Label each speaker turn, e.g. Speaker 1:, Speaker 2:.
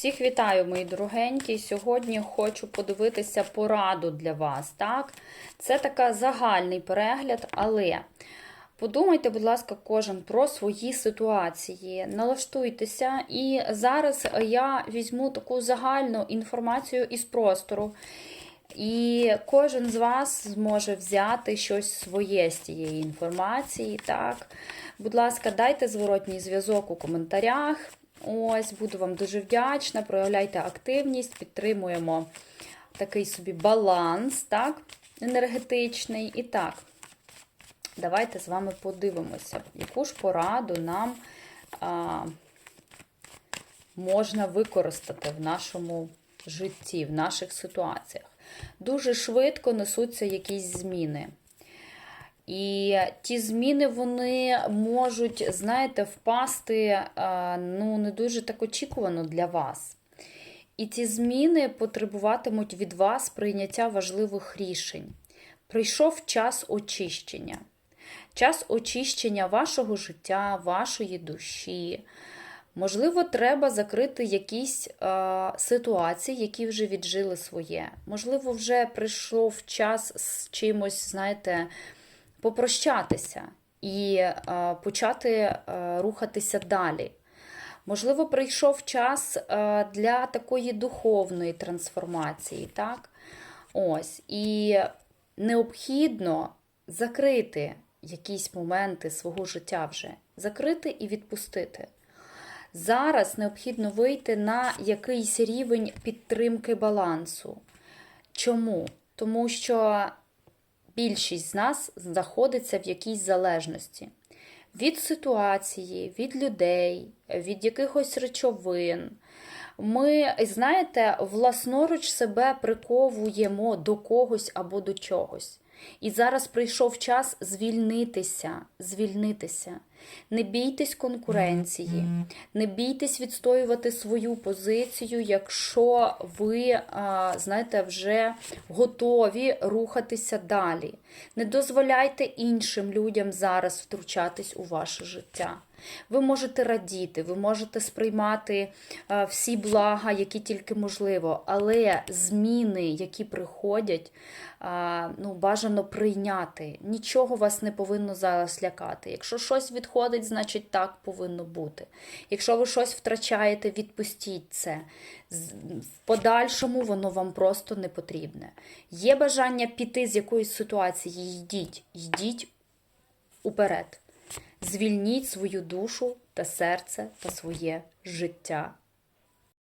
Speaker 1: Всіх вітаю, мої дорогенькі. Сьогодні хочу подивитися пораду для вас. Так? Це така загальний перегляд, але подумайте, будь ласка, кожен про свої ситуації, налаштуйтеся. І зараз я візьму таку загальну інформацію із простору. І кожен з вас зможе взяти щось своє з цієї інформації. Так, будь ласка, дайте зворотній зв'язок у коментарях. Ось, буду вам дуже вдячна. Проявляйте активність, підтримуємо такий собі баланс, так, енергетичний. І так, давайте з вами подивимося, яку ж пораду нам а, можна використати в нашому житті, в наших ситуаціях. Дуже швидко несуться якісь зміни. І ті зміни вони можуть, знаєте, впасти ну, не дуже так очікувано для вас. І ці зміни потребуватимуть від вас прийняття важливих рішень. Прийшов час очищення. Час очищення вашого життя, вашої душі. Можливо, треба закрити якісь е, ситуації, які вже віджили своє. Можливо, вже прийшов час з чимось, знаєте, попрощатися і е, почати е, рухатися далі. Можливо, прийшов час е, для такої духовної трансформації, так? Ось. І необхідно закрити якісь моменти свого життя вже, закрити і відпустити. Зараз необхідно вийти на якийсь рівень підтримки балансу. Чому? Тому що більшість з нас знаходиться в якійсь залежності від ситуації, від людей, від якихось речовин. Ми, знаєте, власноруч себе приковуємо до когось або до чогось. І зараз прийшов час звільнитися, звільнитися. Не бійтесь конкуренції, не бійтесь відстоювати свою позицію, якщо ви, знаєте, вже готові рухатися далі. Не дозволяйте іншим людям зараз втручатись у ваше життя. Ви можете радіти, ви можете сприймати всі блага, які тільки можливо, але зміни, які приходять, ну, бажано прийняти. Нічого вас не повинно зараз лякати. Якщо щось відходить, значить так повинно бути. Якщо ви щось втрачаєте, відпустіть це. В подальшому воно вам просто не потрібне. Є бажання піти з якоїсь ситуації, йдіть, йдіть уперед. Звільніть свою душу та серце та своє життя.